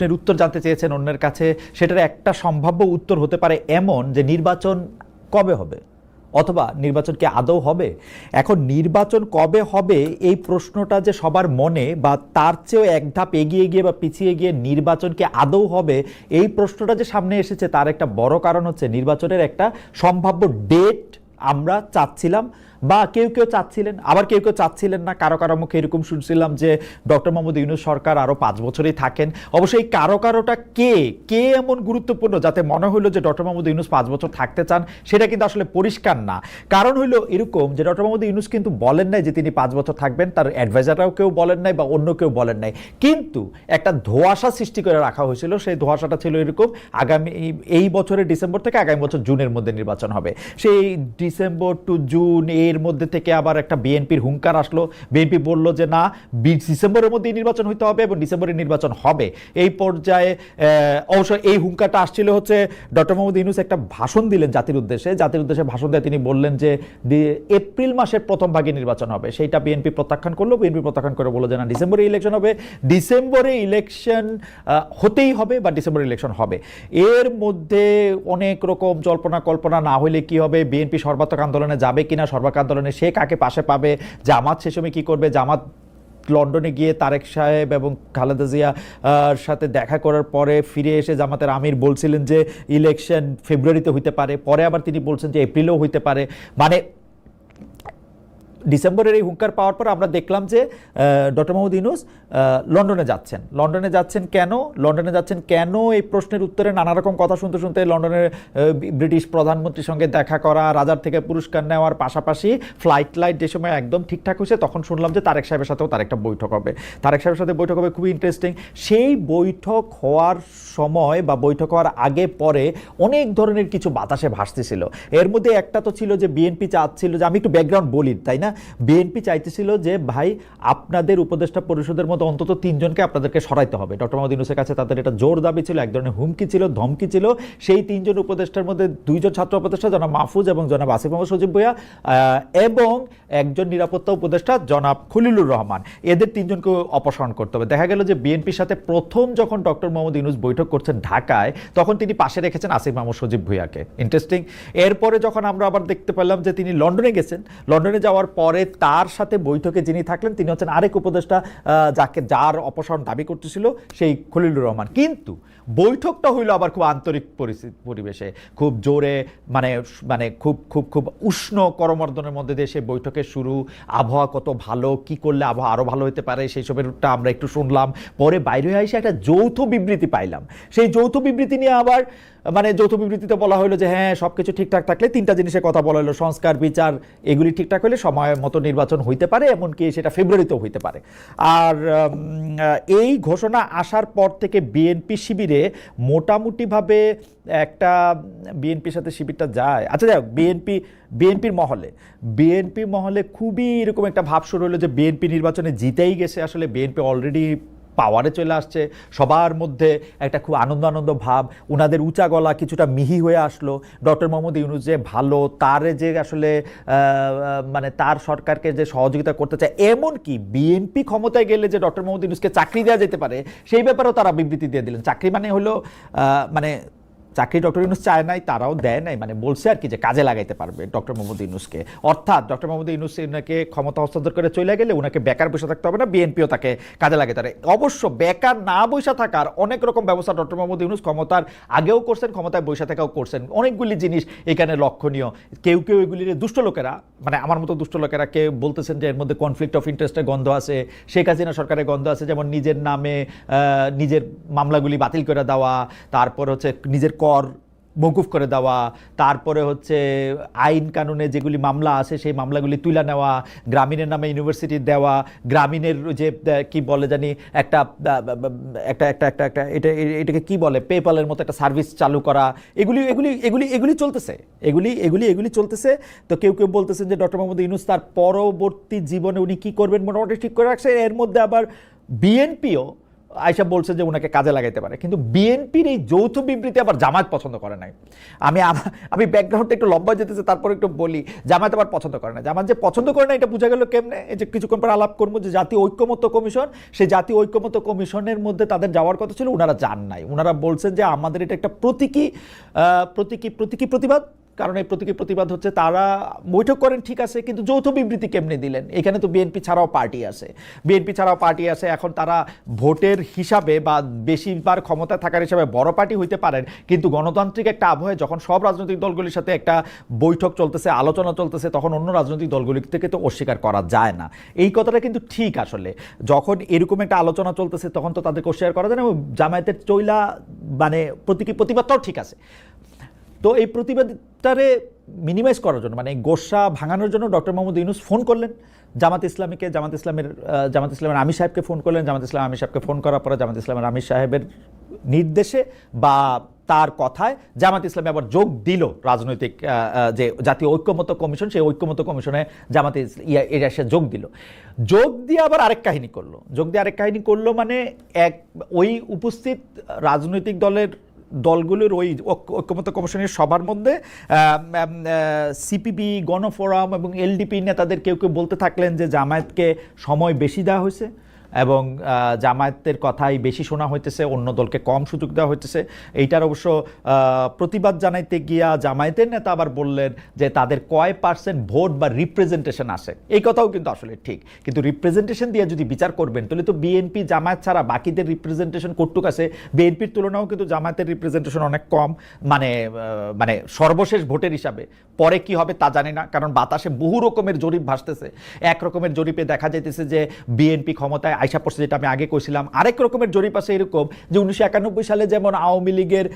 প্রশ্নের উত্তর জানতে চেয়েছেন অন্যের কাছে, সেটার একটা সম্ভাব্য উত্তর হতে পারে এমন যে নির্বাচন কবে হবে? অথবা নির্বাচন কি আদৌ হবে? এখন নির্বাচন কবে হবে এই প্রশ্নটা যে সবার মনে বা তার চেয়েও এক ধাপ এগিয়ে গিয়ে বা পিছিয়ে গিয়ে নির্বাচন কি আদৌ হবে, এই প্রশ্নটা যে সামনে এসেছে তার একটা বড় কারণ হচ্ছে নির্বাচনের একটা সম্ভাব্য ডেট আমরা চাচ্ছিলাম। বা কেউ কেউ চাচ্ছিলেন, আবার কেউ কেউ চাচ্ছিলেন না। কারও কারও মুখে এরকম শুনছিলাম যে ডক্টর মোহাম্মদ ইউনুস সরকার আরও পাঁচ বছরই থাকেন। অবশ্যই কারও কারোটা কে? কে এমন গুরুত্বপূর্ণ যাতে মনে হলো যে ডক্টর মোহাম্মদ ইউনুস পাঁচ বছর থাকতে চান? সেটা কিন্তু আসলে পরিষ্কার না। কারণ হলো এরকম যে ডক্টর মোহাম্মদ ইউনুস কিন্তু বলেন নাই যে তিনি পাঁচ বছর থাকবেন। তার অ্যাডভাইজাররাও কেউ বলেন নাই বা অন্য কেউ বলেন নাই। কিন্তু একটা ধোঁয়াশা সৃষ্টি করে রাখা হয়েছিল। সেই ধোঁয়াশাটা ছিল এরকম আগামী এই বছরের ডিসেম্বর থেকে আগামী বছর জুনের মধ্যে নির্বাচন হবে। সেই ডিসেম্বর টু জুন এর মধ্যে থেকে আবার একটা বিএনপির হুঙ্কার আসলো। বিএনপি বলল যে, না ডিসেম্বরের মধ্যেই নির্বাচন হতে হবে এবং ডিসেম্বরে নির্বাচন হবে। এই পর্যায়ে অবশ্য এই হুঙ্কারটা আসছিল হচ্ছে ডক্টর মোহাম্মদ ইউনুস একটা ভাষণ দিলেন জাতির উদ্দেশ্যে। জাতির উদ্দেশ্যে ভাষণ দিয়ে তিনি বললেন যে এপ্রিল মাসের প্রথম ভাগে নির্বাচন হবে। সেইটা বিএনপি প্রত্যাখ্যান করল। বিএনপি প্রত্যাখ্যান করে বলল যে, না, ডিসেম্বরে ইলেকশন হবে। ডিসেম্বরে ইলেকশন হতেই হবে বা ডিসেম্বরে ইলেকশন হবে। এর মধ্যে অনেক রকম জল্পনা কল্পনা না হলে কি হবে? বিএনপি সর্বাত্মক আন্দোলনে যাবে কিনা? সর্বাত্মক আন্দোলনে সে কাকে পাশে পাবে? জামাত সে সময় কী করবে? জামাত লন্ডনে গিয়ে তারেক সাহেব এবং খালেদা জিয়ার সাথে দেখা করার পরে ফিরে এসে জামাতের আমির বলছিলেন যে ইলেকশন ফেব্রুয়ারিতে হইতে পারে, পরে আবার তিনি বলছেন যে এপ্রিলেও হইতে পারে। মানে ডিসেম্বরের এই হুঙ্কার পাওয়ার পর আমরা দেখলাম যে ডক্টর মাহমুদ ইউনুস লন্ডনে যাচ্ছেন। লন্ডনে যাচ্ছেন কেন? লন্ডনে যাচ্ছেন কেন এই প্রশ্নের উত্তরে নানা রকম কথা শুনতে শুনতে লন্ডনের ব্রিটিশ প্রধানমন্ত্রীর সঙ্গে দেখা করা, রাজার থেকে পুরস্কার নেওয়ার পাশাপাশি ফ্লাইট লাইট যে সময় একদম ঠিকঠাক হয়েছে, তখন শুনলাম যে তারেক সাহেবের সাথেও তার একটা বৈঠক হবে। তারেক সাহেবের সাথে বৈঠক হবে, খুবই ইন্টারেস্টিং সেই বৈঠক হওয়ার সময় বা বৈঠক হওয়ার আগে পরে অনেক ধরনের কিছু বাতাসে ভাসতেছিল। এর মধ্যে একটা তো ছিল যে বিএনপি চাচ্ছিল যে, আমি একটু ব্যাকগ্রাউন্ড বলি, তাই না? বিএনপি চাইতেছিল যে, ভাই, আপনাদের উপদেষ্টা পরিষদের মধ্যে অন্তত তিনজনকে আপনাদেরকে সরাইতে হবে। ডক্টর মোহাম্মদ ইউনুসের কাছে তাদের এটা জোর দাবি ছিল, এক ধরনের হুমকি ছিল, ধমকি ছিল। সেই তিনজন উপদেষ্টার মধ্যে দুইজন ছাত্র উপদেষ্টা, জনাব মাহফুজ এবং জনাব আসিফ মোহাম্মদ সজিব ভুইয়া এবং একজন নিরাপত্তা উপদেষ্টা, জনাব খলিলুর রহমান। এদের তিনজনকে অপসারণ করতে হবে। দেখা গেল যে বিএনপির সাথে প্রথম যখন ডক্টর মোহাম্মদ ইউনুস বৈঠক করছেন ঢাকায়, তখন তিনি পাশে রেখেছেন আসিফ মাহমুদ সজিব ভুইয়াকে। ইন্টারেস্টিং এরপরে যখন আমরা আবার দেখতে পেলাম যে তিনি লন্ডনে গেছেন, লন্ডনে যাওয়ার পরে তার সাথে বৈঠকে যিনি থাকলেন, তিনি হচ্ছেন আরেক উপদেষ্টা যাকে যার অপসারণ দাবি করতেছিল সেই খলিলুর রহমান। কিন্তু বৈঠকটা হইল আবার খুব আন্তরিক পরিস্থিতি পরিবেশে। খুব জোরে মানে মানে খুব খুব খুব উষ্ণ করমর্দনের মধ্যে দিয়ে সেই বৈঠকের শুরু। আবহাওয়া কত ভালো, কি করলে আবহাওয়া আরও ভালো হতে পারে, সেই সবেরটা আমরা একটু শুনলাম। পরে বাইরে এসে একটা যৌথ বিবৃতি পাইলাম। সেই যৌথ বিবৃতি নিয়ে আবার মানে যৌথ বিবৃতিতে বলা হলো যে হ্যাঁ সব কিছু ঠিকঠাক থাকলে তিনটা জিনিসের কথা বলা হলো সংস্কার, বিচার, এগুলি ঠিকঠাক হলে সময় মতো নির্বাচন হইতে পারে, এমনকি সেটা ফেব্রুয়ারিতেও হইতে পারে। আর এই ঘোষণা আসার পর থেকে বিএনপি শিবিরে মোটামুটিভাবে একটা, বিএনপির সাথে শিবিরটা যায়। আচ্ছা যাই বিএনপি, বিএনপির মহলে, বিএনপি মহলে খুবই এরকম একটা ভাব শুরু হলো যে, বিএনপি নির্বাচনে জিতেই গেছে। আসলে বিএনপি অলরেডি পাওয়ারে চলে আসছে, সবার মধ্যে একটা খুব আনন্দ আনন্দ ভাব, উনাদের উঁচা গলা কিছুটা মিহি হয়ে আসলো। ডক্টর মোহাম্মদ ইউনুস যে ভালো, তার যে আসলে মানে তার সরকারকে যে সহযোগিতা করতে চায়, এমনকি বিএনপি ক্ষমতায় গেলে যে ডক্টর মোহাম্মদ ইউনুসকে চাকরি দেওয়া যেতে পারে, সেই ব্যাপারেও তারা বিবৃতি দিয়ে দিলেন। চাকরি মানে হলো মানে চাকরি ডক্টর ইউনুস চায় নাই, তারাও দেয় নাই মানে বলছে আর কি যে কাজে লাগাইতে পারবে ডক্টর মোহাম্মদ ইউনুসকে। অর্থাৎ ডক্টর মোহাম্মদ ইউনুস ওনাকে ক্ষমতা হস্তান্তর করে চলে গেলে ওনাকে বেকার বসে থাকতে হবে না, বিএনপিও তাকে কাজে লাগাতে পারে অবশ্য বেকার না বসে থাকার অনেক রকম ব্যবস্থা ডক্টর মোহাম্মদ ইউনুস ক্ষমতার আগেও করছেন, ক্ষমতায় বসে থাকাও করছেন। অনেকগুলি জিনিস এখানে লক্ষণীয়। কেউ কেউ এগুলির দুষ্ট লোকেরা মানে আমার মতো দুষ্ট লোকেরা কেউ বলতেছেন যে এর মধ্যে কনফ্লিক্ট অফ ইন্টারেস্টের গন্ধ আছে, শেখ হাসিনা সরকারের গন্ধ আছে, যেমন নিজের নামে নিজের মামলাগুলি বাতিল করে দেওয়া, তারপর হচ্ছে নিজের কর মকুফ করে দেওয়া, তারপরে হচ্ছে আইন কানুনে যেগুলি মামলা আছে, সেই মামলাগুলি তুলে নেওয়া, গ্রামীণের নামে ইউনিভার্সিটি দেওয়া, গ্রামীণের যে কি বলে জানি, একটা একটা একটা একটা একটা, এটা, এটাকে কি বলে পেপালের মতো একটা সার্ভিস চালু করা, এগুলি এগুলি এগুলি এগুলি চলতেছে, এগুলি এগুলি এগুলি চলতেছে। তো কেউ কেউ বলতেছেন যে ডক্টর মোহাম্মদ ইউনুস তার পরবর্তী জীবনে উনি কী করবেন মোটামুটি ঠিক করে রাখছে এর মধ্যে আবার বিএনপিও আয়সা বলছে যে ওনাকে কাজে লাগাইতে পারে। কিন্তু বিএনপির এই যৌথ বিবৃতি আবার জামায়াত পছন্দ করে নাই। আমি আম- ব্যাকগ্রাউন্ডটা একটু লম্বা যেতেছে, তারপর একটু বলি, জামায়াত আবার পছন্দ করে না জামাত যে পছন্দ করে না এটা বোঝা গেল কেমনে? এই যে কিছুক্ষণ পর আলাপ করব যে জাতীয় ঐক্যমত্য কমিশন, সেই জাতীয় ঐক্যমত্য কমিশনের মধ্যে তাদের যাওয়ার কথা ছিল ওনারা যান নাই। ওনারা বলছেন যে আমাদের এটা একটা প্রতীকী প্রতীকী প্রতীকী প্রতিবাদ। কারণ এই প্রতীকী প্রতিবাদ হচ্ছে তারা বৈঠক করেন, ঠিক আছে, কিন্তু যৌথ বিবৃতি কেমনে দিলেন? এখানে তো বিএনপি ছাড়াও পার্টি আছে। বিএনপি ছাড়াও পার্টি আছে, এখন তারা ভোটের হিসাবে বা বেশিবার ক্ষমতা থাকার হিসাবে বড় পার্টি হইতে পারেন, কিন্তু গণতান্ত্রিক একটা আবহে যখন সব রাজনৈতিক দলগুলির সাথে একটা বৈঠক চলতেছে, আলোচনা চলতেছে, তখন অন্য রাজনৈতিক দলগুলি থেকে তো অস্বীকার করা যায় না। এই কথাটা কিন্তু ঠিক আসলে। যখন এরকম একটা আলোচনা চলতেছে, তখন তো তাদেরকে অস্বীকার করা যায় না জামায়াতের চইলা মানে প্রতীকী প্রতিবাদটাও ঠিক আছে। তো এই প্রতিবাদটারে মিনিমাইজ করার জন্য মানে গোসা ভাঙানোর জন্য ডক্টর মোহাম্মদ ইউনুস ফোন করলেন। জামাত ইসলামীকে, জামাত ইসলামের জামাত ইসলামের আমির সাহেবকে ফোন করলেন। জামাত ইসলাম আমির সাহেবকে ফোন করার পরে জামাত ইসলামের আমির সাহেবের নির্দেশে বা তার কথায় জামাত ইসলামী আবার যোগ দিল রাজনৈতিক যে জাতীয় ঐক্যমত্য কমিশন, সেই ঐক্যমত কমিশনে জামাত এরা এসে যোগ দিল। যোগ দিয়ে আবার আরেক কাহিনী করল। যোগ দিয়ে আরেক কাহিনী করল মানে এক, ওই উপস্থিত রাজনৈতিক দলের দলগুলোর ওই ঐক্য- ঐক্যমত্য কমিশনের সবার মধ্যে সিপিবি, গণফোরাম এবং এলডিপি নেতাদের কেউ কেউ বলতে থাকলেন যে জামায়াতকে সময় বেশি দেওয়া হয়েছে। এবং জামায়াতের কথাই বেশি শোনা হইতেছে, অন্য দলকে কম সুযোগ দেওয়া হইতেছে। এইটার অবশ্য প্রতিবাদ জানাইতে গিয়া জামায়াতের নেতা আবার বললেন যে তাদের কয় পার্সেন্ট ভোট বা রিপ্রেজেন্টেশন আসে এই কথাও কিন্তু আসলে ঠিক। কিন্তু রিপ্রেজেন্টেশন দিয়ে যদি বিচার করবেন, তাহলে তো বিএনপি জামায়াত ছাড়া বাকিদের রিপ্রেজেন্টেশন কটুক আছে। বিএনপির তুলনাও কিন্তু জামায়াতের রিপ্রেজেন্টেশন অনেক কম। মানে মানে সর্বশেষ ভোটের হিসাবে। পরে কি হবে তা জানি না, কারণ বাতাসে বহু রকমের জরিপ ভাসতেছে। এক রকমের জরিপে দেখা যাইতেছে যে বিএনপি ক্ষমতায় আইসা পড়ছে, যেটা আমি আগে কইছিলাম। আরেক রকমের জরিপ আছে এরকম যে উনিশশো একানব্বই সালে যেমন আওয়ামী লীগের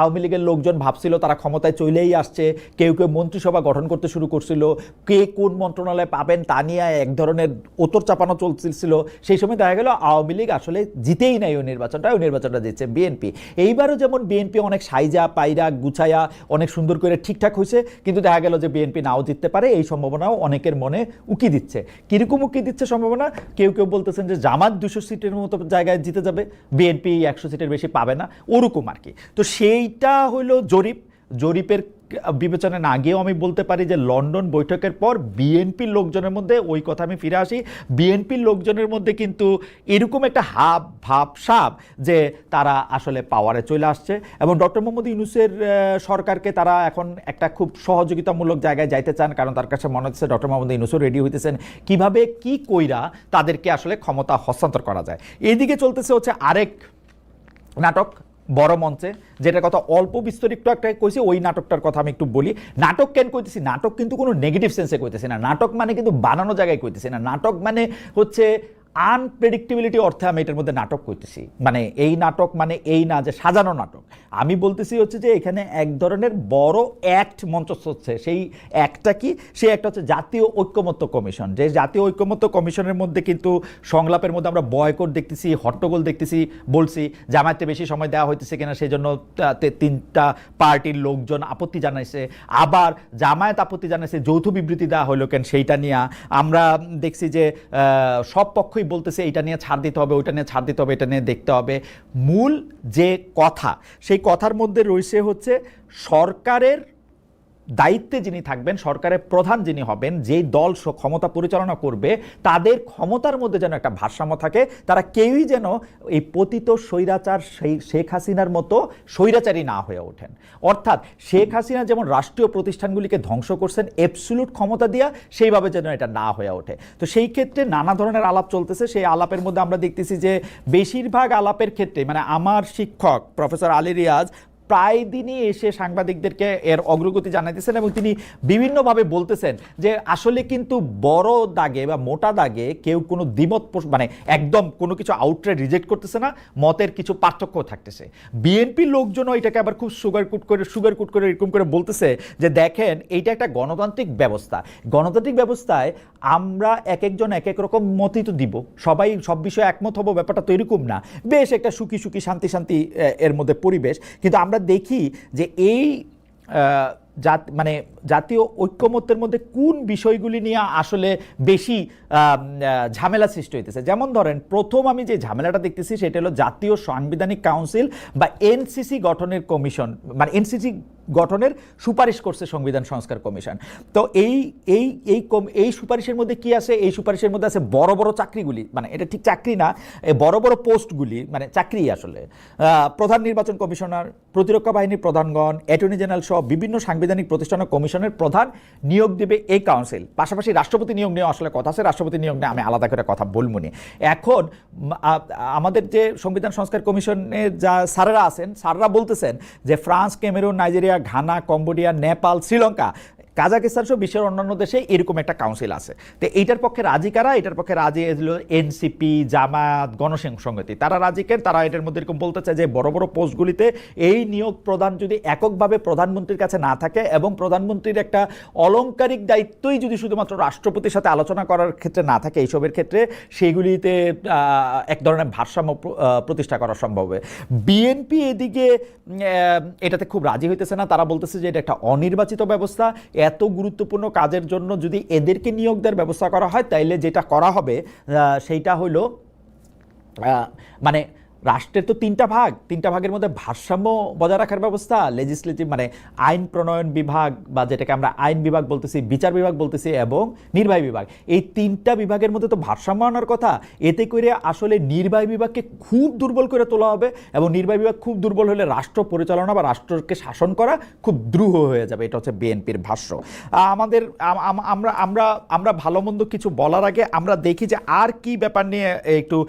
আওয়ামী লীগের লোকজন ভাবছিল তারা ক্ষমতায় চলেই আসছে, কেউ কেউ মন্ত্রিসভা গঠন করতে শুরু করছিল, কে কোন মন্ত্রণালয় পাবেন তা নিয়ে এক ধরনের ওতর চাপানো চলছিল। সেই সময় দেখা গেল আওয়ামী লীগ আসলে জিতেই নাই ওই নির্বাচনটা ওই নির্বাচনটা জিতছে বিএনপি। এইবারও যেমন বিএনপি অনেক সাইজা, পাইরা গুছায়া অনেক সুন্দর করে ঠিকঠাক হয়েছে কিন্তু দেখা গেল যে বিএনপি নাও জিততে পারে, এই সম্ভাবনাও অনেকের মনে উকি দিচ্ছে। কীরকম উকি দিচ্ছে সম্ভাবনা? কেউ কেউ বলতেছেন যে জামাত দুশো সিটের মতো জায়গায় জিতে যাবে, বিএনপি একশো সিটের বেশি পাবে না, ওরকম আর কি। তো সেইটা হলো জরিপ। জরিপের বিবেচনা না গিয়েও আমি বলতে পারি যে লন্ডন বৈঠকের পর বিএনপির লোকজনের মধ্যে ওই কথা আমি ফিরে আসি। বিএনপির লোকজনের মধ্যে কিন্তু এরকম একটা হাব, ভাব সাপ যে তারা আসলে পাওয়ারে চলে আসছে এবং ডক্টর মোহাম্মদ ইউনুসের সরকারকে তারা এখন একটা খুব সহযোগিতামূলক জায়গায় যাইতে চান কারণ তার কাছে মনে হচ্ছে ডক্টর মোহাম্মদ ইউনুসও রেডি হইতেছেন। কীভাবে, কি কইরা তাদেরকে আসলে ক্ষমতা হস্তান্তর করা যায়? এইদিকে চলতেছে হচ্ছে আরেক নাটক। বড় মঞ্চে যেটা কথা অল্প বিস্তর একটু একটা কইছি, ওই নাটকটার কথা আমি একটু বলি। নাটক কেন কইতেছি? নাটক কিন্তু কোনো নেগেটিভ সেন্সে কইতেছি না। নাটক মানে কিন্তু বানানো জায়গায় কইতেছি না। নাটক মানে হচ্ছে আনপ্রেডিক্টেবিলিটি অর্থে আমি এটার মধ্যে নাটক করতেছি। মানে এই নাটক মানে এই না যে সাজানো নাটক। আমি বলতেছি হচ্ছে যে এখানে এক ধরনের বড় অ্যাক্ট মঞ্চস্থ হচ্ছে। সেই অ্যাক্টটা কি? সে একটা হচ্ছে জাতীয় ঐক্যমত্য কমিশন। যে জাতীয় ঐক্যমত্য কমিশনের মধ্যে কিন্তু সংলাপের মধ্যে আমরা বয়কট দেখতেছি, হট্টগোল দেখতেছি, বলছি, জামায়াতে বেশি সময় দেওয়া হইতেছে কিনা সেই জন্য তিনটা পার্টির লোকজন আপত্তি জানাইছে। আবার জামায়াত আপত্তি জানাইছে, যৌথ বিবৃতি দেওয়া হইল কেন সেইটা নিয়ে আমরা দেখছি যে সব সব পক্ষই বলতেছে এটা নিয়ে ছাড় দিতে হবে, ওইটা নিয়ে ছাড় দিতে হবে, এটা নিয়ে দেখতে হবে। মূল যে কথা, সেই কথার মধ্যে রয়েছে হচ্ছে সরকারের দায়িত্বে যিনি থাকবেন, সরকারের প্রধান যিনি হবেন, যেই দল ক্ষমতা পরিচালনা করবে, তাদের ক্ষমতার মধ্যে যেন একটা ভারসাম্য থাকে, তারা কেউই যেন এই পতিত স্বৈরাচার সেই শেখ হাসিনার মতো স্বৈরাচারী না হয়ে ওঠেন। অর্থাৎ শেখ হাসিনা যেমন রাষ্ট্রীয় প্রতিষ্ঠানগুলিকে ধ্বংস করছেন এবসুলুট ক্ষমতা দিয়া সেইভাবে যেন এটা না হয়ে ওঠে। তো সেই ক্ষেত্রে নানা ধরনের আলাপ চলতেছে, সেই আলাপের মধ্যে আমরা দেখতেছি যে বেশিরভাগ আলাপের ক্ষেত্রে মানে আমার শিক্ষক প্রফেসর আলী রিয়াজ প্রায় দিনই এসে সাংবাদিকদেরকে এর অগ্রগতি জানাইতেছেন এবং তিনি বিভিন্নভাবে বলতেছেন যে আসলে কিন্তু বড় দাগে বা মোটা দাগে কেউ কোনো দ্বিমত মানে একদম কোনো কিছু আউটরে রিজেক্ট করতেছে না, মতের কিছু পার্থক্য থাকতেছে। বিএনপির লোকজনও এটাকে আবার খুব সুগার কুট করে সুগার কুট করে, এরকম করে বলতেছে যে দেখেন, এইটা একটা গণতান্ত্রিক ব্যবস্থা। গণতান্ত্রিক ব্যবস্থায় আমরা এক একজন এক এক রকম মতই তো দিব। সবাই সব বিষয়ে একমত হব, ব্যাপারটা তো এরকম না। বেশ একটা সুখী সুখী, শান্তি শান্তি এর মধ্যে পরিবেশ। কিন্তু আমরা দেখি যে এই জাত মানে জাতীয় ঐক্যমত্যের মধ্যে কোন বিষয়গুলি নিয়ে আসলে বেশি ঝামেলা সৃষ্টি হইতেছে? যেমন ধরেন, প্রথম আমি যে ঝামেলাটা দেখতেছি সেটা হলো জাতীয় সাংবিধানিক কাউন্সিল বা এনসিসি গঠনের কমিশন মানে এনসিসি গঠনের সুপারিশ করছে সংবিধান সংস্কার কমিশন। তো এই এই এই কম- এই সুপারিশের মধ্যে কি আছে? এই সুপারিশের মধ্যে আছে বড় বড় চাকরিগুলি। মানে এটা ঠিক চাকরি না বড় বড় পোস্টগুলি মানে চাকরি আসলে। প্রধান নির্বাচন কমিশনার, প্রতিরক্ষা বাহিনীর প্রধানগণ, অ্যাটর্নি জেনারেল সহ বিভিন্ন সাংবিধানিক প্রতিষ্ঠান ও কমিশনের প্রধান নিয়োগ দেবে এই কাউন্সিল। পাশাপাশি রাষ্ট্রপতি নিয়োগ নিয়ে আসলে কথা আছে, রাষ্ট্রপতি নিয়োগ নিয়ে আমি আলাদা করে কথা বলব নি। এখন আমাদের যে সংবিধান সংস্কার কমিশনের যা স্যারেরা আছেন, স্যাররা বলতেছেন যে France, Cameroon, Nigeria Ghana Cambodia Nepal Sri Lanka Kazakhstan সহ বিশ্বের অন্যান্য দেশে এরকম একটা কাউন্সিল আছে। তো এইটার পক্ষে রাজি কারা? এটার পক্ষে রাজি হলো এনসিপি জামাত গণসংহতি তারা রাজি কেন? তারা এটার মধ্যে এরকম বলতে চায় যে বড় বড় পোস্টগুলিতে এই নিয়োগ প্রদান যদি এককভাবে প্রধানমন্ত্রীর কাছে না থাকে এবং প্রধানমন্ত্রীর একটা অলংকারিক দায়িত্বই যদি শুধুমাত্র রাষ্ট্রপতির সাথে আলোচনা করার ক্ষেত্রে না থাকে এইসবের ক্ষেত্রে সেইগুলিতে এক ধরনের ভারসাম্য প্রতিষ্ঠা করা সম্ভব হবে। বিএনপি এদিকে এটাতে খুব রাজি হইতেছে না। তারা বলতেছে যে এটা একটা অনির্বাচিত ব্যবস্থা। এত গুরুত্বপূর্ণ কাজের জন্য যদি এদেরকে নিয়োগ দেওয়ার ব্যবস্থা করা হয়, তাইলে যেটা করা হবে সেইটা হলো মানে রাষ্ট্রের তো তিনটা ভাগ, তিনটা ভাগের মধ্যে ভারসাম্য বজায় রাখার ব্যবস্থা লেজিসলেটিভ মানে আইন প্রণয়ন বিভাগ বা যেটাকে আমরা আইন বিভাগ বলতেছি, বিচার বিভাগ বলতেছি এবং নির্বাহী বিভাগ। এই তিনটা বিভাগের মধ্যে তো ভারসাম্য আনার কথা, এতে করে আসলে নির্বাহী বিভাগকে খুব দুর্বল করে তোলা হবে এবং নির্বাহী বিভাগ খুব দুর্বল হলে রাষ্ট্র পরিচালনা বা রাষ্ট্রকে শাসন করা খুব দ্রুহ হয়ে যাবে, এটা হচ্ছে বিএনপির ভাষ্য। আমাদের, আম- আম- আমরা আমরা আমরা ভালো মন্দ কিছু বলার আগে আমরা দেখি যে আর কি ব্যাপার নিয়ে একটু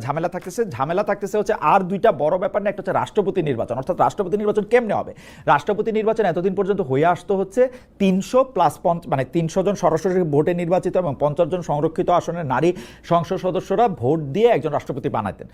ঝামেলা থাকতেছে। ঝামেলা থাকতেছে হচ্ছে আর দুইটা বড় ব্যাপার না, একটা হচ্ছে রাষ্ট্রপতি নির্বাচন। অর্থাৎ রাষ্ট্রপতি নির্বাচন কেমনে হবে? রাষ্ট্রপতি নির্বাচন এতদিন পর্যন্ত হয়ে আসতো হচ্ছে তিনশো প্লাস পঞ্চ মানে তিনশো জন সরাসরি ভোটে নির্বাচিত এবং পঞ্চাশ জন সংরক্ষিত আসনের নারী সংসদ সদস্যরা ভোট দিয়ে একজন রাষ্ট্রপতি বানাতেন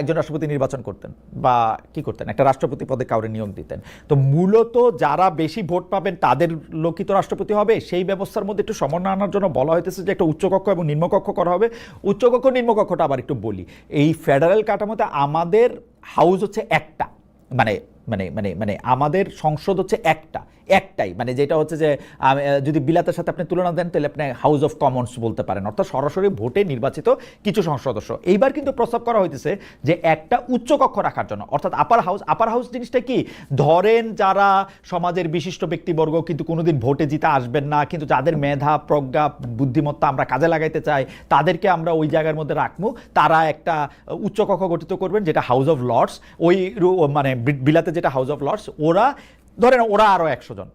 একজন রাষ্ট্রপতি নির্বাচন করতেন বা কি করতেন? একটা রাষ্ট্রপতি পদে কাউরে নিয়োগ দিতেন। তো মূলত যারা বেশি ভোট পাবেন তাদের লোকিত রাষ্ট্রপতি হবে। সেই ব্যবস্থার মধ্যে একটু সমন্বয় আনার জন্য বলা হইতেছে যে একটা উচ্চকক্ষ এবং নিম্নকক্ষ করা হবে। উচ্চকক্ষ, নিম্নকক্ষটা আবার একটু বলি। এই ফেডারেল কাঠামোতে আমাদের হাউস হচ্ছে একটা। মানে মানে মানে মানে আমাদের সংসদ হচ্ছে একটা, একটাই। মানে যেটা হচ্ছে যে যদি বিলাতের সাথে আপনি তুলনা দেন, তাহলে আপনি হাউস অফ কমন্স বলতে পারেন। অর্থাৎ সরাসরি ভোটে নির্বাচিত কিছু সংসদ সদস্য। এইবার কিন্তু প্রস্তাব করা হইতেছে যে একটা উচ্চকক্ষ রাখার জন্য। অর্থাৎ আপার হাউস আপার হাউস জিনিসটা কি? ধরেন যারা সমাজের বিশিষ্ট ব্যক্তিবর্গ কিন্তু কোনোদিন ভোটে জিতে আসবেন না, কিন্তু যাদের মেধা, প্রজ্ঞা, বুদ্ধিমত্তা আমরা কাজে লাগাইতে চাই, তাদেরকে আমরা ওই জায়গার মধ্যে রাখব। তারা একটা উচ্চকক্ষ গঠিত করবেন, যেটা হাউস অফ লর্ডস ওই মানে বিলাতে যেটা হাউস অফ লর্ডস ওরা ধরেন ওরা আরও একশো জন।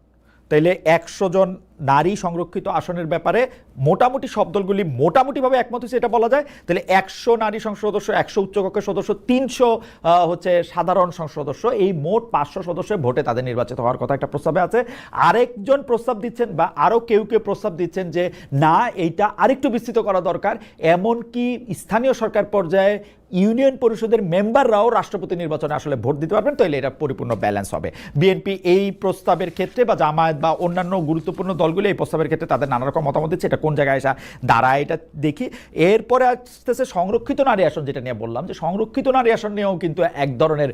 তাইলে একশো জন নারী সংরক্ষিত আসনের ব্যাপারে মোটামুটি সব দলগুলি মোটামুটিভাবে একমত হয়েছে, এটা বলা যায়। তাহলে একশো নারী সংসদ সদস্য, একশো উচ্চকক্ষের সদস্য, তিনশো হচ্ছে সাধারণ সংসদ সদস্য, এই মোট পাঁচশো সদস্যের ভোটে তাদের নির্বাচিত হওয়ার কথা একটা প্রস্তাবে আছে। আরেকজন প্রস্তাব দিচ্ছেন বা আরও কেউ কেউ প্রস্তাব দিচ্ছেন যে, না, এইটা আরেকটু বিস্তৃত করা দরকার। এমনকি স্থানীয় সরকার পর্যায়ে ইউনিয়ন পরিষদের মেম্বাররাও রাষ্ট্রপতি নির্বাচনে আসলে ভোট দিতে পারবেন তাহলে এটা পরিপূর্ণ ব্যালেন্স হবে। বিএনপি এই প্রস্তাবের ক্ষেত্রে বা জামায়াত বা অন্যান্য গুরুত্বপূর্ণ দলগুলো এই প্রস্তাবের ক্ষেত্রে তাদের নানা রকম মতামত দিচ্ছে। এটা কোন জায়গায় আসা দাঁড়ায় এটা দেখি। এরপরে আসতেছে সংরক্ষিত নারী আসন যেটা নিয়ে বললাম যে সংরক্ষিত নারী আসন নিয়েও কিন্তু এক ধরনের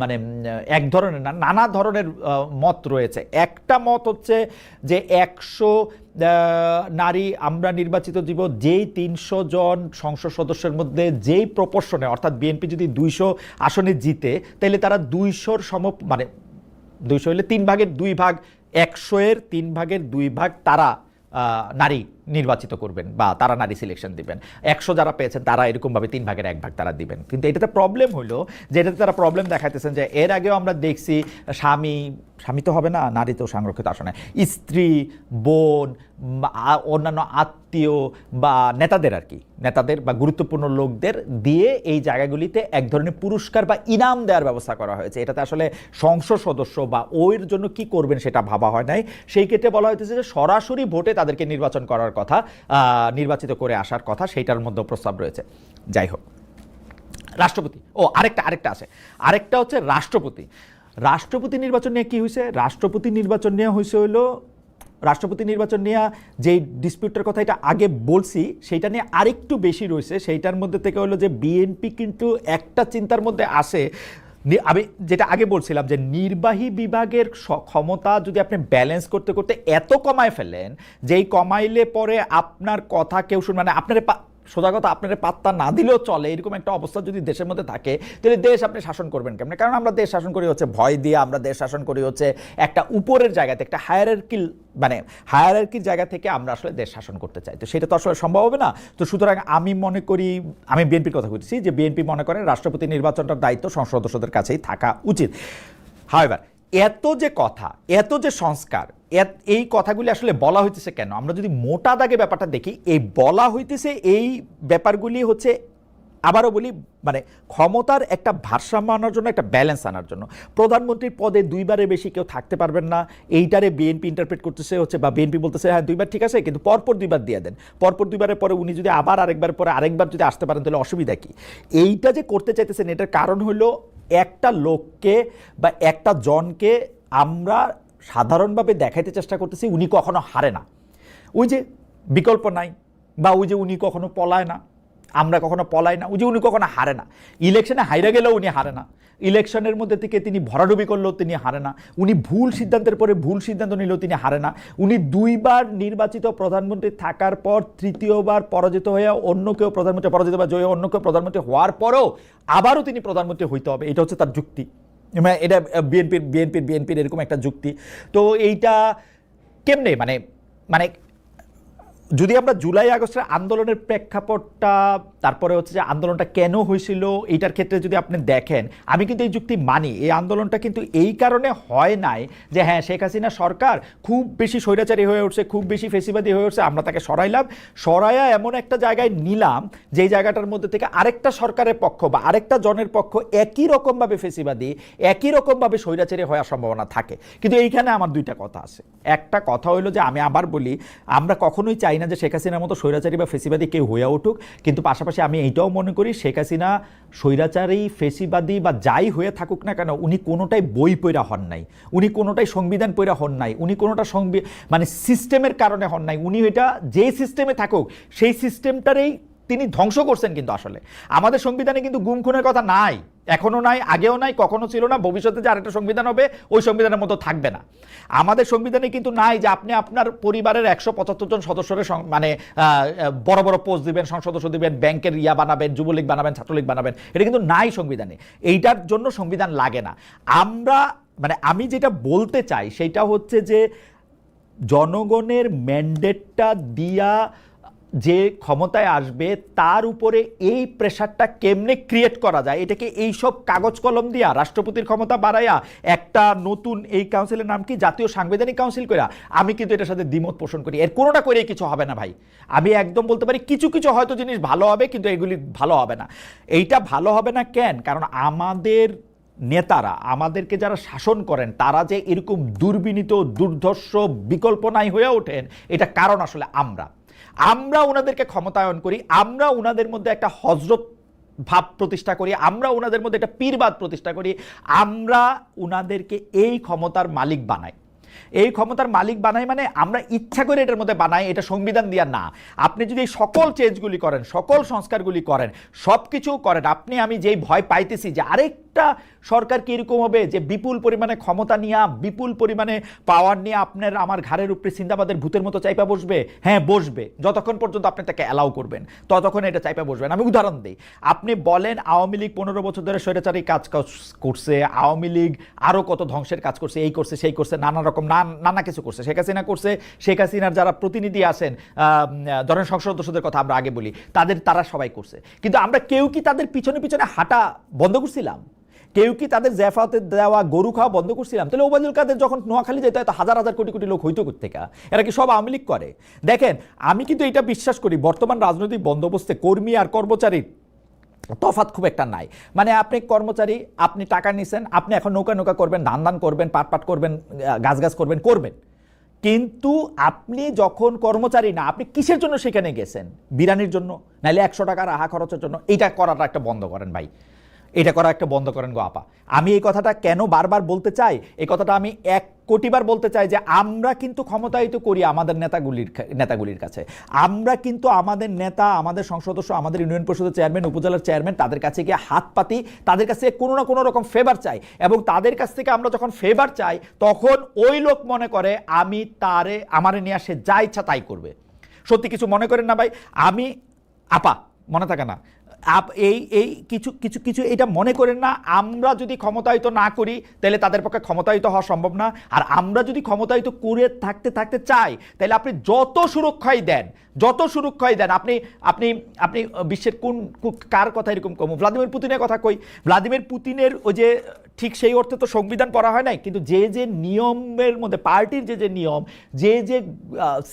মানে এক ধরনের না, নানা ধরনের মত রয়েছে। একটা মত হচ্ছে যে একশো নারী আমরা নির্বাচিত দিব যেই তিনশো জন সংসদ সদস্যের মধ্যে যেই প্রপোর্শনে, অর্থাৎ বিএনপি যদি দুইশো আসনে জিতে তাহলে তারা দুইশোর সম মানে দুইশো হলে তিন ভাগের দুই ভাগ একশো এর তিন ভাগের দুই ভাগ তারা নারী। নির্বাচিত করবেন বা তারা নারী সিলেকশন দিবেন। একশো যারা পেয়েছেন, তারা এরকমভাবে তিন ভাগের এক ভাগ তারা দিবেন। কিন্তু এটাতে প্রবলেম হলো যে এটাতে তারা প্রবলেম দেখাইতেছেন যে এর আগেও আমরা দেখছি স্বামী স্বামী তো হবে না, নারী তো সংরক্ষিত আসনে স্ত্রী, বোন অন্যান্য আত্মীয় বা নেতাদের আর কি, নেতাদের বা গুরুত্বপূর্ণ লোকদের দিয়ে এই জায়গাগুলিতে এক ধরনের পুরস্কার বা ইনাম দেওয়ার ব্যবস্থা করা হয়েছে। এটাতে আসলে সংসদ সদস্য বা ওর জন্য কি করবেন সেটা ভাবা হয় নাই। সেই ক্ষেত্রে বলা হয়েছে যে সরাসরি ভোটে তাদেরকে নির্বাচন করার কথা নির্বাচিত করে আসার কথা, সেইটার মধ্যে প্রস্তাব রয়েছে। যাই হোক। রাষ্ট্রপতি। ও, আরেকটা আরেকটা আছে। আরেকটা হচ্ছে রাষ্ট্রপতি। রাষ্ট্রপতি নির্বাচন নিয়ে কি হয়েছে রাষ্ট্রপতি নির্বাচন নিয়ে হয়েছে হলো রাষ্ট্রপতি নির্বাচন নিয়ে যেই ডিসপিউটের কথা এটা আগে বলছি, সেইটা নিয়ে আরেকটু বেশি রয়েছে। সেইটার মধ্যে থেকে হলো যে বিএনপি কিন্তু একটা চিন্তার মধ্যে আসে আমি যেটা আগে বলছিলাম যে নির্বাহী বিভাগের ক্ষমতা যদি আপনি ব্যালেন্স করতে করতে এত কমায় ফেলেন, যেই কমাইলে পরে আপনার কথা কেউ শুন মানে আপনার সোজা কথা, আপনার পাত্তা না দিলেও চলে, এরকম একটা অবস্থা যদি দেশের মধ্যে থাকে, তাহলে দেশ আপনি শাসন করবেন কেমন? কারণ আমরা দেশ শাসন করি হচ্ছে ভয় দিয়ে, আমরা দেশ শাসন করি হচ্ছে একটা উপরের জায়গাতে, একটা হায়ারার্কিল মানে হায়ারার্কির জায়গা থেকে আমরা আসলে দেশ শাসন করতে চাই। তো সেটা তো আসলে সম্ভব হবে না। তো সুতরাং আমি মনে করি, আমি বিএনপির কথা বলছি, যে বিএনপি মনে করে রাষ্ট্রপতি নির্বাচনটার দায়িত্ব সংসদ সদস্যদের কাছেই থাকা উচিত। হাওয়েভার এত যে কথা, এত যে সংস্কার এই কথাগুলি আসলে বলা হইতেছে কেন? আমরা যদি মোটা দাগে ব্যাপারটা দেখি, এই বলা হইতেছে এই ব্যাপারগুলি হচ্ছে, আবারও বলি মানে ক্ষমতার একটা ভারসাম্য আনার জন্য, একটা ব্যালেন্স আনার জন্য। প্রধানমন্ত্রীর পদে দুইবারের বেশি কেউ থাকতে পারবেন না। এইটারে বিএনপি ইন্টারপ্রেট করতেছে, হচ্ছে বা বিএনপি বলতেছে হ্যাঁ দুইবার ঠিক আছে, কিন্তু পরপর দুইবার দিয়ে দেন। পরপর দুইবারের পরে উনি যদি আবার আরেকবার পরে আরেকবার যদি আসতে পারেন, তাহলে অসুবিধা কি? এইটা যে করতে চাইতেছেন, এটার কারণ হলো একটা লোককে বা একটা জনকে আমরা সাধারণভাবে দেখাইতে চেষ্টা করতেছি, উনি কখনো হারে না। ওই যে বিকল্প নাই বা ওই যে উনি কখনো পলায় না, আমরা কখনো পলাই না, ওই যে উনি কখনো হারে না। ইলেকশনে হাইরা গেলেও উনি হারে না। ইলেকশনের মধ্যে থেকে তিনি ভরাডুবি করলেও তিনি হারে না। উনি ভুল সিদ্ধান্তের পরে ভুল সিদ্ধান্ত নিলেও তিনি হারে না। উনি দুইবার নির্বাচিত প্রধানমন্ত্রী থাকার পর তৃতীয়বার পরাজিত হয়ে অন্য কেউ প্রধানমন্ত্রী, পরাজিত বা জয় অন্য কেউ প্রধানমন্ত্রী হওয়ার পরেও আবারও তিনি প্রধানমন্ত্রী হইতে হবে। এটা হচ্ছে তার যুক্তি। এটা বিএনপির বিএনপির বিএনপির এরকম একটা যুক্তি। তো এইটা কেমনে মানে মানে যদি আমরা জুলাই আগস্টের আন্দোলনের প্রেক্ষাপটটা, তারপরে হচ্ছে যে আন্দোলনটা কেন হয়েছিল, এইটার ক্ষেত্রে যদি আপনি দেখেন, আমি কিন্তু এই যুক্তি মানি। এই আন্দোলনটা কিন্তু এই কারণে হয় নাই যে হ্যাঁ শেখ হাসিনা সরকার খুব বেশি স্বৈরাচারী হয়ে উঠছে, খুব বেশি ফেসিবাদী হয়ে উঠছে, আমরা তাকে সরাইলাম। সরাইয়া এমন একটা জায়গায় নিলাম, যেই জায়গাটার মধ্যে থেকে আরেকটা সরকারের পক্ষ বা আরেকটা জনের পক্ষ একই রকমভাবে ফেসিবাদী, একই রকমভাবে স্বৈরাচারী হওয়ার সম্ভাবনা থাকে। কিন্তু এইখানে আমার দুইটা কথা আছে। একটা কথা হইল যে, আমি আবার বলি, আমরা কখনোই চাই না যে শেখ হাসিনার মতো স্বৈরাচারী বা ফেসিবাদী কেউ হয়ে উঠুক, কিন্তু পাশাপাশি আমি এইটাও মনে করি শেখ হাসিনা স্বৈরাচারী, ফেসিবাদী বা যাই হয়ে থাকুক না কেন, উনি কোনোটাই বই পইরা হন নাই। উনি কোনোটাই সংবিধান পইরা হন নাই। উনি কোনোটা সংবি মানে সিস্টেমের কারণে হন নাই। উনি এটা যে সিস্টেমে থাকুক, সেই সিস্টেমটারেই তিনি ধ্বংস করছেন কিন্তু আসলে। আমাদের সংবিধানে কিন্তু গুম খুনের কথা নাই। এখনও নাই, আগেও নাই, কখনো ছিল না, ভবিষ্যতে যে আরেকটা সংবিধান হবে, ওই সংবিধানের মতো থাকবে না। আমাদের সংবিধানে কিন্তু নাই যে আপনি আপনার পরিবারের একশো পঁচাত্তর জন সদস্যের মানে বড় বড় পোস্ট দিবেন, সংসদ সদস্য দিবেন, ব্যাংকের ইয়া বানাবেন, যুবলীগ বানাবেন, ছাত্রলীগ বানাবেন, এটা কিন্তু নাই সংবিধানে। এইটার জন্য সংবিধান লাগে না। আমরা মানে আমি যেটা বলতে চাই, সেটা হচ্ছে যে জনগণের ম্যান্ডেটটা দিয়া যে ক্ষমতায় আসবে, তার উপরে এই প্রেশারটা কেমনে ক্রিয়েট করা যায়? এটাকে এইসব কাগজ কলম দিয়া, রাষ্ট্রপতির ক্ষমতা বাড়াইয়া, একটা নতুন এই কাউন্সিলের নাম কি? জাতীয় সাংবিধানিক কাউন্সিল কইরা, আমি কিন্তু এটার সাথে দ্বিমত পোষণ করি। এর কোনোটা করে কিছু হবে না ভাই। আমি একদম বলতে পারি, কিছু কিছু হয়তো জিনিস ভালো হবে, কিন্তু এগুলি ভালো হবে না। এইটা ভালো হবে না কেন? কারণ আমাদের নেতারা, আমাদেরকে যারা শাসন করেন, তারা যে এরকম দুর্বিনীত, দুর্ধর্ষ বিকল্প নাই হয়ে ওঠেন, এটা কারণ আসলে আমরা। আমরা ওনাদেরকে ক্ষমতায়ন করি, আমরা ওনাদের মধ্যে একটা হজরত ভাব প্রতিষ্ঠা করি, আমরা ওনাদের মধ্যে একটা পীরবাদ প্রতিষ্ঠা করি, আমরা ওনাদেরকে এই ক্ষমতার মালিক বানাই। এই ক্ষমতার মালিক বানাই মানে আমরা ইচ্ছা করে এটার মধ্যে বানাই, এটা সংবিধান দিয়া না। আপনি যদি সকল চেঞ্জগুলি করেন, সকল সংস্কারগুলি করেন সব কিছু করেন, আপনি আমি যেই ভয় পাইতেছি যে আরেকটা সরকার কি এরকম হবে? যে বিপুল পরিমাণে ক্ষমতা নিয়ে, বিপুল পরিমাণে পাওয়ার নিয়ে আপনার আমার ঘাড়ের উপরে সিন্দাবাদের ভূতের মতো চাইপা বসবে? হ্যাঁ বসবে। যতক্ষণ পর্যন্ত আপনি তাকে অ্যালাউ করবেন, ততক্ষণ এটা চাইপা বসবেন আমি উদাহরণ দিই। আপনি বলেন আওয়ামী লীগ পনেরো বছর ধরে স্বৈরাচারী কাজ করছে, আওয়ামী লীগ আরও কত ধ্বংসের কাজ করছে, এই করছে, সেই করছে, নানা রকম, নান- কিছু করছে। শেখ হাসিনা করছে, শেখ হাসিনার যারা প্রতিনিধি আছেন ধরেন সংসদ সদস্যদের কথা আমরা আগে বলি, তাদের, তারা সবাই করছে। কিন্তু আমরা কেউ কি তাদের পিছনে পিছনে হাঁটা বন্ধ করছিলাম? কেউ কি তাদের জ্যাফাতে দেওয়া গরু খাওয়া বন্ধ করছিলাম? তাহলে ওবায়দুল কাদের যখন নোয়াখালী যেত এত হাজার হাজার কোটি কোটি লোক হইতো থেকে এরা কি সব আওয়ামী লীগ করে? দেখেন, আমি কিন্তু এটা বিশ্বাস করি, বর্তমান রাজনৈতিক বন্দোবস্তে কর্মী আর কর্মচারীর তফাৎ খুব একটা নাই। মানে আপনি কর্মচারী, আপনি টাকা নিছেন, আপনি এখন নৌকা নৌকা করবেন দান দান করবেন, পাট পাট করবেন গাছ গাছ করবেন করবেন। কিন্তু আপনি যখন কর্মচারী না, আপনি কিসের জন্য সেখানে গেছেন? বিরানির জন্য? নাহলে একশো টাকার আহা খরচের জন্য? এটা করাটা একটা বন্ধ করেন ভাই। এটা করা একটা বন্ধ করেন গো আপা। আমি এই কথাটা কেন বারবার বলতে চাই? এই কথাটা আমি এক কোটিবার বলতে চাই যে আমরা কিন্তু ক্ষমতায়িত করি আমাদের নেতাগুলির নেতাগুলির কাছে। আমরা কিন্তু আমাদের নেতা, আমাদের সংসদ সদস্য, আমাদের ইউনিয়ন পরিষদের চেয়ারম্যান, উপজেলার চেয়ারম্যান তাদের কাছে গিয়ে হাত পাতি, তাদের কাছে কোনো না কোনো রকম ফেভার চাই এবং তাদের কাছ থেকে আমরা যখন ফেভার চাই, তখন ওই লোক মনে করে আমি তারে, আমারে নিয়ে আসে যা ইচ্ছা তাই করবে। সত্যি কিছু মনে করেন না ভাই? আমি, আপা, মনে থাকে না। এই এই কিছু কিছু কিছু এটা মনে করেন না, আমরা যদি ক্ষমতায়িত না করি, তাহলে তাদের পক্ষে ক্ষমতায়িত হওয়া সম্ভব না। আর আমরা যদি ক্ষমতায়িত করে থাকতে থাকতে চাই, তাহলে আপনি যত সুরক্ষাই দেন, যত সুরক্ষাই দেন, আপনি আপনি আপনি বিশ্বের কোন কার কথা এরকম কম। ভ্লাদিমির পুতিনের কথা কই, ভ্লাদিমির পুতিনের ওই যে ঠিক সেই অর্থে তো সংবিধান পড়া হয় নাই, কিন্তু যে যে নিয়মের মধ্যে, পার্টির যে যে নিয়ম, যে যে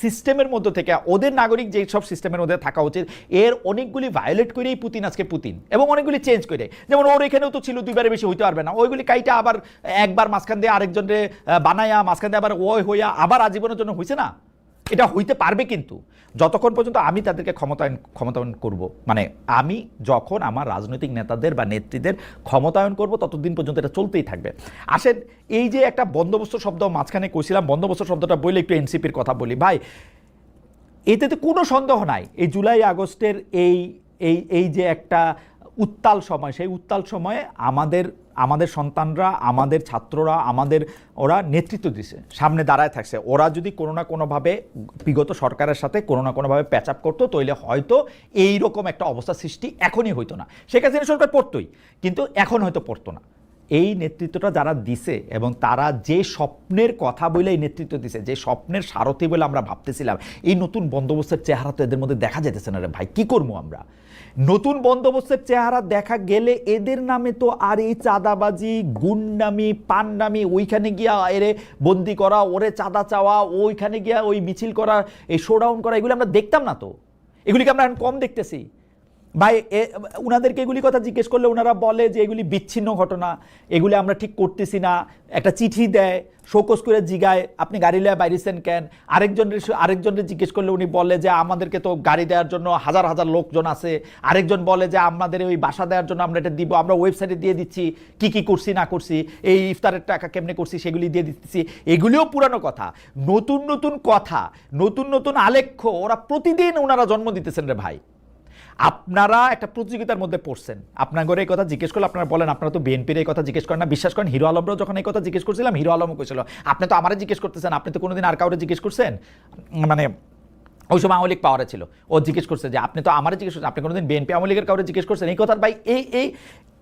সিস্টেমের মধ্যে থেকে, ওদের নাগরিক যে সব সিস্টেমের মধ্যে থাকা উচিত, এর অনেকগুলি ভায়োলেট করেই পুতিন আজকে পুতিন। এবং অনেকগুলি চেঞ্জ করে। যেমন ওর এখানেও তো ছিল, দুইবারে বেশি হইতে পারবে না। ওইগুলি কাইটা আবার একবার মাঝখান দিয়ে আরেকজনের বানায়া, মাঝখান দিয়ে আবার ওই হইয়া আবার আজীবনের জন্য হয়েছে না? এটা হইতে পারবে কিন্তু। যতক্ষণ পর্যন্ত আমি তাদেরকে ক্ষমতায়ন ক্ষমতায়ন করব মানে আমি যখন আমার রাজনৈতিক নেতাদের বা নেত্রীদের ক্ষমতায়ন করব, ততদিন পর্যন্ত এটা চলতেই থাকবে। আসেন, এই যে একটা বন্দোবস্ত শব্দ মাঝখানে কইছিলাম, বন্দোবস্ত শব্দটা বলে একটু এনসিপির কথা বলি। ভাই, এতে তো কোনো সন্দেহ নাই। এই জুলাই, আগস্টের এই এই এই যে একটা উত্তাল সময়, সেই উত্তাল সময়ে আমাদের আমাদের সন্তানরা, আমাদের ছাত্ররা, আমাদের ওরা নেতৃত্ব দিছে, সামনে দাঁড়ায় থাকছে। ওরা যদি কোনো না কোনোভাবে বিগত সরকারের সাথে কোনো না কোনোভাবে প্যাচ আপ করতো তৈলে হয়তো এইরকম একটা অবস্থা সৃষ্টি এখনই হইতো না। হাসিনা সরকার পড়তোই, কিন্তু এখন হয়তো পড়তো না। এই নেতৃত্বটা যারা দিছে এবং তারা যে স্বপ্নের কথা বলে এই নেতৃত্ব দিছে, যে স্বপ্নের সারথি বলে আমরা ভাবতেছিলাম, এই নতুন বন্দোবস্তের চেহারা তো এদের মধ্যে দেখা যেতেছে না রে ভাই, কি করব আমরা? নতুন বন্দোবস্তের চেহারা দেখা গেলে এদের নামে তো আর এই চাঁদাবাজি, গুন্ডামি, পান্ডামি, ওইখানে গিয়া এরে বন্দি করা, ওরে চাঁদা চাওয়া, ওইখানে গিয়া ওই মিছিল করা, এই শোডাউন করা, এগুলো আমরা দেখতাম না তো। এগুলিকে আমরা এখন কম দেখতেছি। ভাই উনাদেরকে এগুলি কথা জিজ্ঞেস করলে ওনারা বলে যে এগুলি বিচ্ছিন্ন ঘটনা, এগুলি আমরা ঠিক করতেছি না, একটা চিঠি দেয় শোকস করে জিগায়, আপনি গাড়ি লয়ে বাইরেছেন কেন? আরেকজনের আরেকজনের জিজ্ঞেস করলে উনি বলে যে, আমাদেরকে তো গাড়ি দেওয়ার জন্য হাজার হাজার লোকজন আছে। আরেকজন বলে যে, আমাদের ওই বাসা দেওয়ার জন্য আমরা এটা দিব, আমরা ওয়েবসাইটে দিয়ে দিচ্ছি, কি কি করছি, না করছি, এই ইফতারের টাকা কেমনে করছি, সেগুলি দিয়ে দিচ্ছি এগুলিও পুরানো কথা। নতুন নতুন কথা, নতুন নতুন আলেখ্য, ওরা প্রতিদিন ওনারা জন্ম দিতেছেন রে ভাই। আপনারা একটা প্রতিযোগিতার মধ্যে পড়ছেন। আপনার এই কথা জিজ্ঞেস করলে আপনারা বলেন, আপনারা তো বিএনপির এই কথা জিজ্ঞেস করেন না। বিশ্বাস করেন, হিরো আলমরাও যখন এই কথা জিজ্ঞেস করছিলাম, হিরো আলমও কইছিল, আপনি তো আমারে জিজ্ঞেস করতেছেন, আপনি তো কোনোদিন আর কাউরে জিজ্ঞেস করছেন? মানে ওই সময় আওয়ামী লীগ পাওয়ারে ছিল। ও জিজ্ঞেস করছে যে, আপনি তো আমার জিজ্ঞেস করছেন, আপনি কোনোদিন বিএনপি আওয়ামী লীগের কাউরে জিজ্ঞেস করছেন? এই কথার ভাই, এই এই,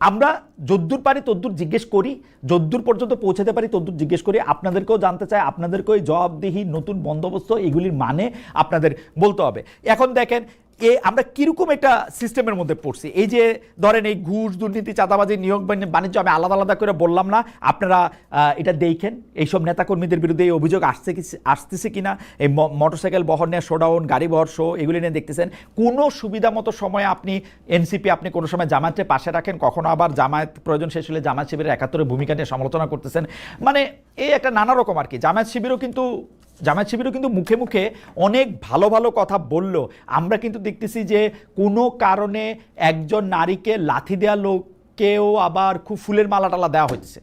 আমরা যদ্দূর পারি তদ্দূর জিজ্ঞেস করি, যদ্দূর পর্যন্ত পৌঁছাতে পারি তদ্দূর জিজ্ঞেস করি, আপনাদেরকেও জানতে চাই, আপনাদেরকেও জবাবদিহি, নতুন বন্দোবস্ত, এগুলির মানে আপনাদের বলতে হবে। এখন দেখেন এ আমরা কীরকম একটা সিস্টেমের মধ্যে পড়ছি? এই যে ধরেন এই ঘুষ, দুর্নীতি, চাঁদাবাজি, নিয়োগ, বাণিজ্য আমি আলাদা আলাদা করে বললাম না। আপনারা এটা দেখেন, এইসব নেতাকর্মীদের বিরুদ্ধে এই অভিযোগ আসছে কি, আসতেছে কিনা? এই ম- মোটরসাইকেল বহর নিয়ে, শোডাউন, গাড়ি বহর শো এগুলি নিয়ে দেখতেছেন। কোনো সুবিধা মতো সময়ে আপনি এনসিপি আপনি কোনো সময় জামায়াতের পাশে রাখেন, কখনো আবার জামায়াত প্রয়োজন শেষ হলে জামায়াত শিবিরের একাত্তরের ভূমিকা নিয়ে সমালোচনা করতেছেন। মানে এই একটা নানা রকম আর কি। জামায়াত শিবিরও কিন্তু জামায়াত শিবিরও কিন্তু মুখে মুখে অনেক ভালো ভালো কথা বলল। আমরা কিন্তু দেখতেছি যে কোনো কারণে একজন নারীকে লাথি দেওয়া লোককেও আবার খুব ফুলের মালা টালা দেওয়া হচ্ছে।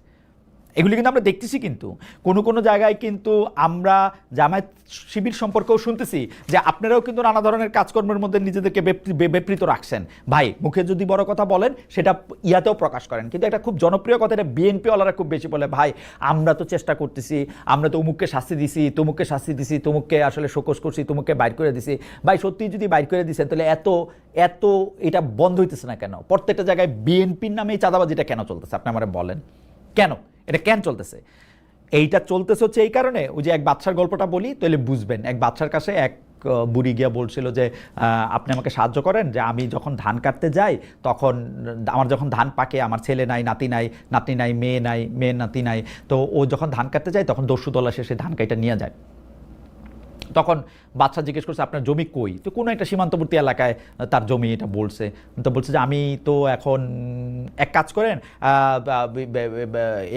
এগুলি কিন্তু আমরা দেখতেছি কিন্তু। কোনো কোনো জায়গায় কিন্তু আমরা জামায়াত শিবির সম্পর্কেও শুনতেছি যে আপনারাও কিন্তু নানা ধরনের কাজকর্মের মধ্যে নিজেদেরকে বেপৃত রাখছেন। ভাই, মুখে যদি বড় কথা বলেন, সেটা ইয়াতেও প্রকাশ করেন। কিন্তু একটা খুব জনপ্রিয় কথা, এটা বিএনপি ওয়ালারা খুব বেশি বলে, ভাই, আমরা তো চেষ্টা করতেছি, আমরা তো অমুককে শাস্তি দিছি, তমুককে শাস্তি দিছি, তমুককে আসলে শোকস করছি, তমুককে বাইর করে দিছি। ভাই সত্যি যদি বাইর করে দিছেন, তাহলে এত এত এটা বন্ধ হইতেছে না কেন? প্রত্যেকটা জায়গায় বিএনপির নামে এই চাঁদাবাজিটা কেন চলতেছে? আপনি আমার বলেন। কেন? এটা কেন চলতেছে? এইটা চলতেছে হচ্ছে এই কারণে, ওই যে এক বাচ্চার গল্পটা বলি, তাহলে বুঝবেন। এক বাচ্চার কাছে এক বুড়ি গিয়া বলছিল যে আপনি আমাকে সাহায্য করেন যে আমি যখন ধান কাটতে যাই, তখন আমার যখন ধান পাকে, আমার ছেলে নাই, নাতি নাই নাতি নাই, মেয়ে নাই, মেয়ে নাতি নাই, তো ও যখন ধান কাটতে যায়, তখন দস্যুদল এসে সে ধান কাইটা নিয়ে যায়। তখন বাচ্চা জিজ্ঞেস করছে, আপনার জমি কই? তো কোনো একটা সীমান্তবর্তী এলাকায় তার জমি এটা বলছে। তো বলছে যে, আমি তো এখন এক কাজ করেন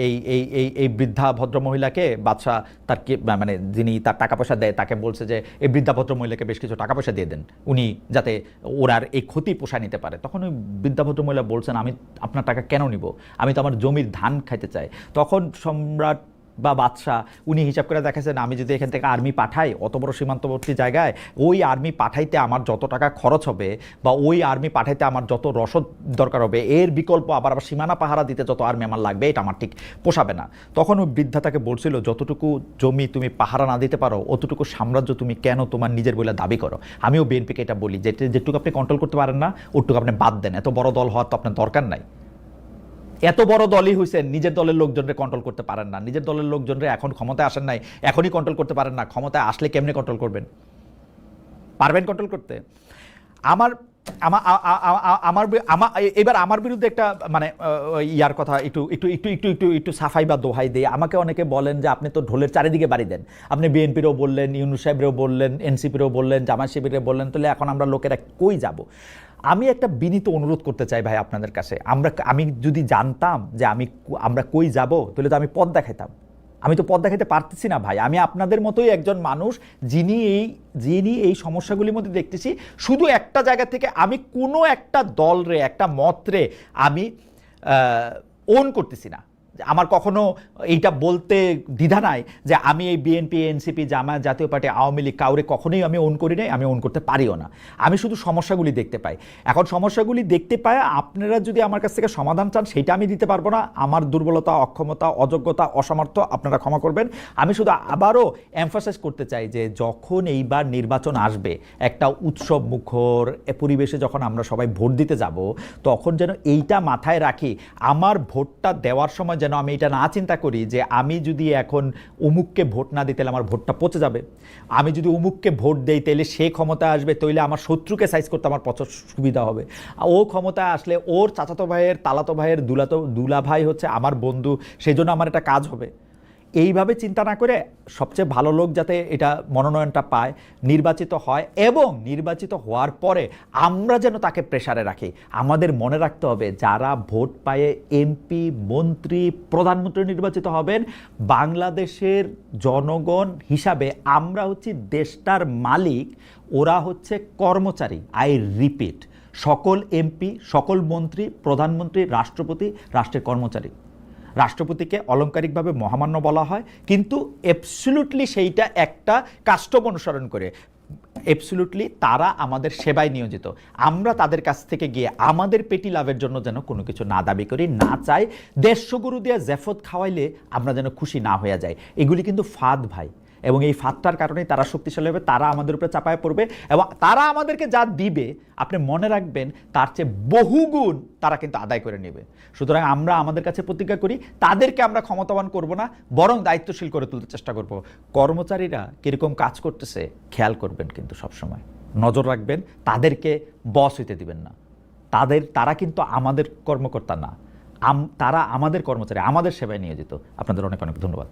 এই এই এই এই বৃদ্ধা ভদ্রমহিলাকে বাচ্চা তার মানে যিনি তার টাকা পয়সা দেয় তাকে বলছে যে, এই বৃদ্ধা ভদ্রমহিলাকে বেশ কিছু টাকা পয়সা দিয়ে দেন। উনি যাতে ওরার এই ক্ষতি পোষায় নিতে পারে। তখন ওই বৃদ্ধা ভদ্রমহিলা বলছেন, আমি আপনার টাকা কেন নিব? আমি তো আমার জমির ধান খাইতে চাই। তখন সম্রাট বা বাদশাহ, উনি হিসাব করে দেখাচ্ছেন আমি যদি এখান থেকে আর্মি পাঠাই, অত বড় সীমান্তবর্তী জায়গায়, ওই আর্মি পাঠাইতে আমার যত টাকা খরচ হবে বা ওই আর্মি পাঠাইতে আমার যত রসদ দরকার হবে, এর বিকল্প আবার আবার সীমানা পাহারা দিতে যত আর্মি আমার লাগবে, এটা আমার ঠিক পোষাবে না। তখন ওই বৃদ্ধা তাকে বলছিল, যতটুকু জমি তুমি পাহারা না দিতে পারো, অতটুকু সাম্রাজ্য তুমি কেন তোমার নিজের বলে দাবি করো? আমিও বিএনপিকে এটা বলি, যে যেটুকু আপনি কন্ট্রোল করতে পারেন না, ওটুকু আপনি বাদ দেন, এত বড় দল হওয়ার তো আপনার দরকার নাই। এত বড় দলই হয়েছেন নিজের দলের লোকজনরে কন্ট্রোল করতে পারেন না। নিজের দলের লোকজনরে এখন ক্ষমতায় আসেন নাই, এখনই কন্ট্রোল করতে পারেন না। ক্ষমতায় আসলে কেমনে কন্ট্রোল করবেন? পারবেন কন্ট্রোল করতে? আমার আমার এবার আমার বিরুদ্ধে একটা মানে ইয়ার কথা একটু একটু একটু একটু একটু একটু সাফাই বা দোহাই দিয়ে আমাকে অনেকে বলেন যে, আপনি তো ঢোলের চারিদিকে বাড়ি দেন। আপনি বিএনপিরও বললেন ইউনু সাহেবরেও বললেন, এনসিপিরও বললেন জামা শিবিরে বললেন, তাহলে এখন আমরা লোকেরা কই যাব? আমি একটা বিনীত অনুরোধ করতে চাই ভাই আপনাদের কাছে। আমরা আমি যদি জানতাম যে আমি আমরা কই যাব, তাহলে তো আমি পথ দেখাইতাম। আমি তো পথ দেখাতে পারতেছি না ভাই। আমি আপনাদের মতোই একজন মানুষ যিনি এই যিনি এই সমস্যাগুলির মধ্যে দেখতেছি। শুধু একটা জায়গা থেকে আমি কোনো একটা দলরে, একটা মতরে আমি ওন করতেছি না। আমার কখনো এইটা বলতে দ্বিধা নাই যে আমি এই বিএনপি এনসিপি জামায়াত জাতীয় পার্টি, আওয়ামী লীগ কাউরে কখনোই আমি অন করি নাই, আমি অন করতে পারিও না। আমি শুধু সমস্যাগুলি দেখতে পাই। এখন সমস্যাগুলি দেখতে পাই আপনারা যদি আমার কাছ থেকে সমাধান চান, সেটা আমি দিতে পারব না। আমার দুর্বলতা, অক্ষমতা, অযোগ্যতা, অসামর্থ্য আপনারা ক্ষমা করবেন। আমি শুধু আবারও এমফাসাইজ করতে চাই যে যখন এইবার নির্বাচন আসবে, একটা উৎসব মুখর পরিবেশে যখন আমরা সবাই ভোট দিতে যাব, তখন যেন এইটা মাথায় রাখি, আমার ভোটটা দেওয়ার সময় যেন আমি এটা না চিন্তা করি যে আমি যদি এখন অমুককে ভোট না দিই, তাহলে আমার ভোটটা পচে যাবে। আমি যদি অমুককে ভোট দেই, তাহলে সে ক্ষমতা আসবে তাইলে আমার শত্রুকে সাইজ করতে আমার পছন্দ সুবিধা হবে। ও ক্ষমতা আসলে ওর চাচাতো ভাইয়ের, তালাতো ভাইয়ের, দুলাতো দুলা ভাই হচ্ছে আমার বন্ধু সেই জন্য আমার একটা কাজ হবে। এইভাবে চিন্তা না করে সবচেয়ে ভালো লোক যাতে এটা মনোনয়নটা পায়, নির্বাচিত হয় এবং নির্বাচিত হওয়ার পরে আমরা যেন তাকে প্রেসারে রাখি। আমাদের মনে রাখতে হবে যারা ভোট পায়ে এমপি মন্ত্রী, প্রধানমন্ত্রী নির্বাচিত হবেন, বাংলাদেশের জনগণ হিসাবে আমরা হচ্ছি দেশটার মালিক, ওরা হচ্ছে কর্মচারী। আই রিপিট সকল এমপি সকল মন্ত্রী, প্রধানমন্ত্রী, রাষ্ট্রপতি, রাষ্ট্রের কর্মচারী। রাষ্ট্রপতিকে অলঙ্কারিকভাবে মহামান্য বলা হয়, কিন্তু এপসুলুটলি সেইটা একটা কাস্টম অনুসরণ করে। এপসুলুটলি তারা আমাদের সেবায় নিয়োজিত। আমরা তাদের কাছ থেকে গিয়ে আমাদের পেটি লাভের জন্য যেন কোনো কিছু না দাবি করি, না চাই। দেড়শো গরু দিয়ে জেফত খাওয়াইলে আমরা যেন খুশি না হয়ে যাই। এগুলি কিন্তু ফাদ ভাই। এবং এই ফাঁদটার কারণেই তারা শক্তিশালী হবে, তারা আমাদের উপরে চাপায় পড়বে এবং তারা আমাদেরকে যা দিবে, আপনি মনে রাখবেন, তার চেয়ে বহুগুণ তারা কিন্তু আদায় করে নেবে। সুতরাং আমরা আমাদের কাছে প্রতিজ্ঞা করি, তাদেরকে আমরা ক্ষমতাবান করব না, বরং দায়িত্বশীল করে তুলতে চেষ্টা করব। কর্মচারীরা কীরকম কাজ করতেছে, খেয়াল করবেন কিন্তু সবসময়। নজর রাখবেন, তাদেরকে বস হইতে দিবেন না। তাদের, তারা কিন্তু আমাদের কর্মকর্তা না। তারা আমাদের কর্মচারী, আমাদের সেবায় নিয়োজিত। আপনাদের অনেক অনেক ধন্যবাদ।